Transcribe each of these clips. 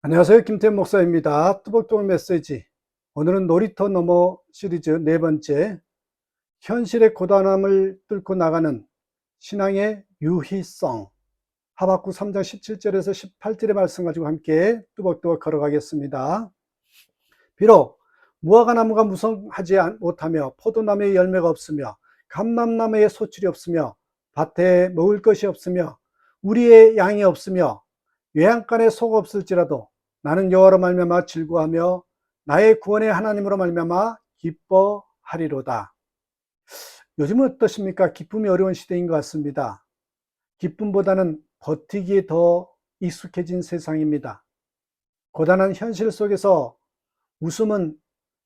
안녕하세요. 김태현 목사입니다. 뚜벅뚜벅 메시지. 오늘은 놀이터 넘어 시리즈 네 번째, 현실의 고단함을 뚫고 나가는 신앙의 유희성. 하박국 3장 17절에서 18절의 말씀 가지고 함께 뚜벅뚜벅 걸어가겠습니다. 비록 무화과 나무가 무성하지 못하며 포도나무에 열매가 없으며 감람나무에 소출이 없으며 밭에 먹을 것이 없으며 우리의 양이 없으며 외양간에 속 없을지라도 나는 여호와로 말미암아 즐거하며 나의 구원의 하나님으로 말미암아 기뻐하리로다. 요즘은 어떠십니까? 기쁨이 어려운 시대인 것 같습니다. 기쁨보다는 버티기에 더 익숙해진 세상입니다. 고단한 현실 속에서 웃음은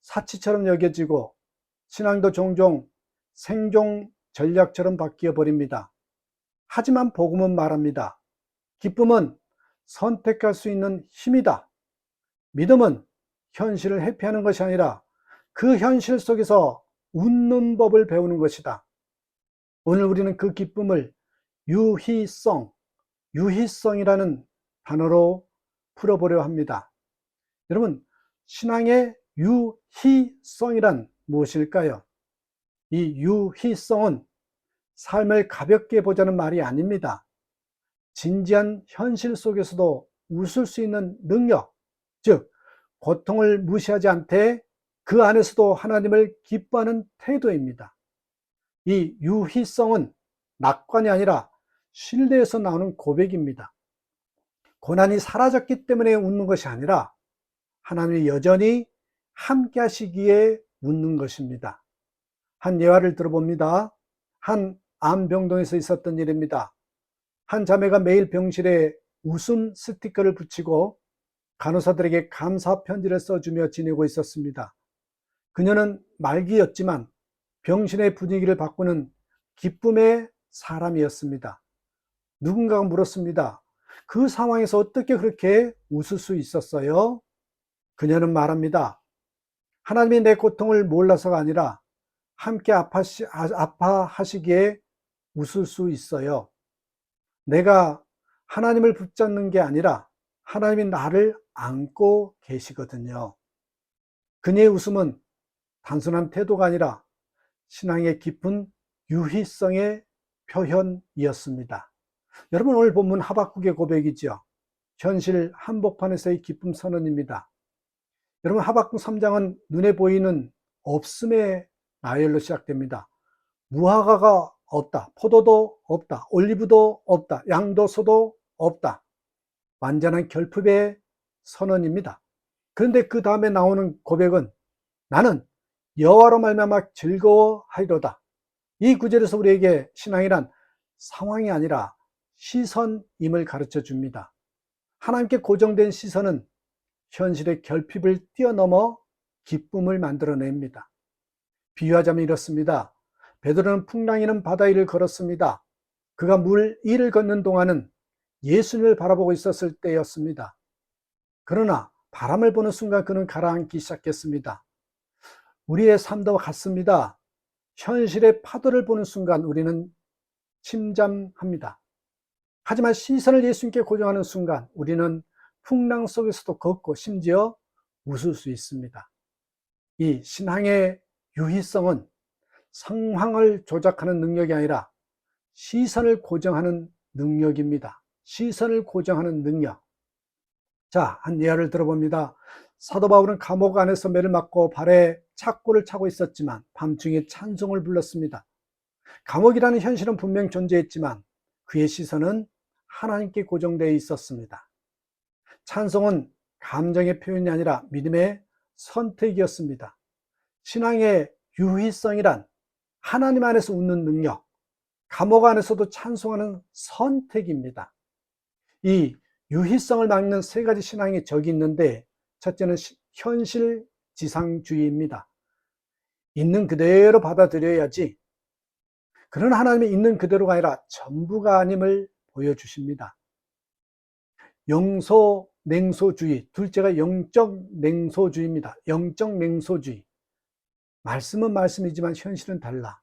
사치처럼 여겨지고 신앙도 종종 생존 전략처럼 바뀌어 버립니다. 하지만 복음은 말합니다. 기쁨은 선택할 수 있는 힘이다. 믿음은 현실을 회피하는 것이 아니라 그 현실 속에서 웃는 법을 배우는 것이다. 오늘 우리는 그 기쁨을 유희성, 유희성이라는 단어로 풀어보려 합니다. 여러분, 신앙의 유희성이란 무엇일까요? 이 유희성은 삶을 가볍게 보자는 말이 아닙니다. 진지한 현실 속에서도 웃을 수 있는 능력, 즉, 고통을 무시하지 않되 그 안에서도 하나님을 기뻐하는 태도입니다. 이 유희성은 낙관이 아니라 신뢰에서 나오는 고백입니다. 고난이 사라졌기 때문에 웃는 것이 아니라 하나님이 여전히 함께 하시기에 웃는 것입니다. 한 예화를 들어봅니다. 한 암병동에서 있었던 일입니다. 한 자매가 매일 병실에 웃음 스티커를 붙이고 간호사들에게 감사 편지를 써주며 지내고 있었습니다. 그녀는 말기였지만 병실의 분위기를 바꾸는 기쁨의 사람이었습니다. 누군가가 물었습니다. 그 상황에서 어떻게 그렇게 웃을 수 있었어요? 그녀는 말합니다. 하나님이 내 고통을 몰라서가 아니라 함께 아파시, 아파하시기에 웃을 수 있어요. 내가 하나님을 붙잡는 게 아니라 하나님이 나를 안고 계시거든요. 그녀의 웃음은 단순한 태도가 아니라 신앙의 깊은 유희성의 표현이었습니다. 여러분 오늘 본문 하박국의 고백이죠. 현실 한복판에서의 기쁨 선언입니다. 여러분 하박국 3장은 눈에 보이는 없음의 나열로 시작됩니다. 무화과가 없다. 포도도 없다. 올리브도 없다. 양도 소도 없다. 완전한 결핍의 선언입니다. 그런데 그 다음에 나오는 고백은 나는 여호와로 말미암아 즐거워하리로다. 이 구절에서 우리에게 신앙이란 상황이 아니라 시선임을 가르쳐 줍니다. 하나님께 고정된 시선은 현실의 결핍을 뛰어넘어 기쁨을 만들어냅니다. 비유하자면 이렇습니다. 베드로는 풍랑이는 바다 위를 걸었습니다. 그가 물 위를 걷는 동안은 예수님을 바라보고 있었을 때였습니다. 그러나 바람을 보는 순간 그는 가라앉기 시작했습니다. 우리의 삶도 같습니다. 현실의 파도를 보는 순간 우리는 침잠합니다. 하지만 시선을 예수님께 고정하는 순간 우리는 풍랑 속에서도 걷고 심지어 웃을 수 있습니다. 이 신앙의 유희성은 상황을 조작하는 능력이 아니라 시선을 고정하는 능력입니다. 시선을 고정하는 능력. 자, 한 예화를 들어봅니다. 사도 바울은 감옥 안에서 매를 맞고 발에 착고를 차고 있었지만 밤중에 찬송을 불렀습니다. 감옥이라는 현실은 분명 존재했지만 그의 시선은 하나님께 고정되어 있었습니다. 찬송은 감정의 표현이 아니라 믿음의 선택이었습니다. 신앙의 유희성이란 하나님 안에서 웃는 능력, 감옥 안에서도 찬송하는 선택입니다. 이 유희성을 막는 세 가지 신앙의 적이 있는데 첫째는 현실 지상주의입니다. 있는 그대로 받아들여야지. 그런 하나님이 있는 그대로가 아니라 전부가 아님을 보여주십니다. 영소 냉소주의, 둘째가 영적 냉소주의입니다. 영적 냉소주의. 말씀은 말씀이지만 현실은 달라.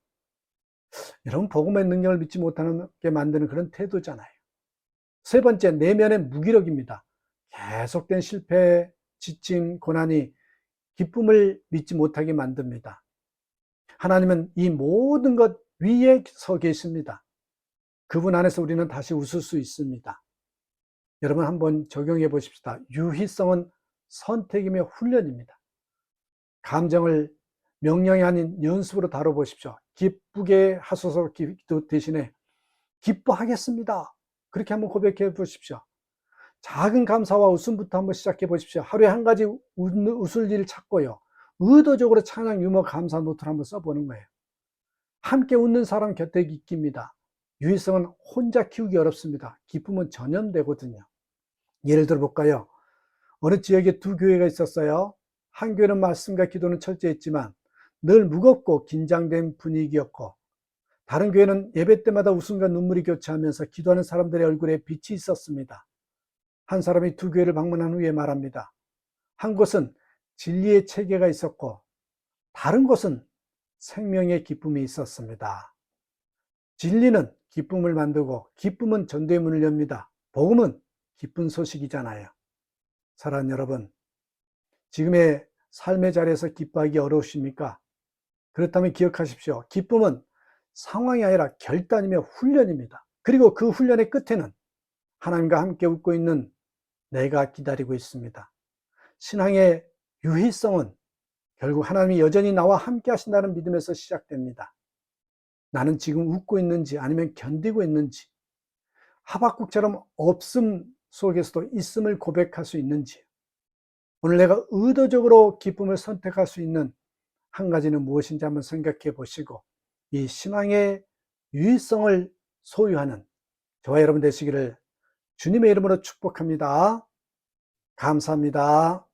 여러분, 복음의 능력을 믿지 못하게 만드는 그런 태도잖아요. 세 번째, 내면의 무기력입니다. 계속된 실패, 지침, 고난이 기쁨을 믿지 못하게 만듭니다. 하나님은 이 모든 것 위에 서 계십니다. 그분 안에서 우리는 다시 웃을 수 있습니다. 여러분 한번 적용해 보십시다. 유희성은 선택이며 훈련입니다. 감정을 명령이 아닌 연습으로 다뤄보십시오. 기쁘게 하소서 기도 대신에 기뻐하겠습니다. 그렇게 한번 고백해 보십시오. 작은 감사와 웃음부터 한번 시작해 보십시오. 하루에 한 가지 웃을 일을 찾고요. 의도적으로 찬양, 유머, 감사 노트를 한번 써보는 거예요. 함께 웃는 사람 곁에 있기입니다. 유희성은 혼자 키우기 어렵습니다. 기쁨은 전염되거든요. 예를 들어 볼까요? 어느 지역에 두 교회가 있었어요. 한 교회는 말씀과 기도는 철저했지만 늘 무겁고 긴장된 분위기였고 다른 교회는 예배 때마다 웃음과 눈물이 교차하면서 기도하는 사람들의 얼굴에 빛이 있었습니다. 한 사람이 두 교회를 방문한 후에 말합니다. 한 곳은 진리의 체계가 있었고 다른 곳은 생명의 기쁨이 있었습니다. 진리는 기쁨을 만들고 기쁨은 전도의 문을 엽니다. 복음은 기쁜 소식이잖아요. 사랑하는 여러분, 지금의 삶의 자리에서 기뻐하기 어려우십니까? 그렇다면 기억하십시오. 기쁨은 상황이 아니라 결단이며 훈련입니다. 그리고 그 훈련의 끝에는 하나님과 함께 웃고 있는 내가 기다리고 있습니다. 신앙의 유희성은 결국 하나님이 여전히 나와 함께 하신다는 믿음에서 시작됩니다. 나는 지금 웃고 있는지 아니면 견디고 있는지 하박국처럼 없음 속에서도 있음을 고백할 수 있는지 오늘 내가 의도적으로 기쁨을 선택할 수 있는 한 가지는 무엇인지 한번 생각해 보시고 이 신앙의 유의성을 소유하는 저와 여러분 되시기를 주님의 이름으로 축복합니다. 감사합니다.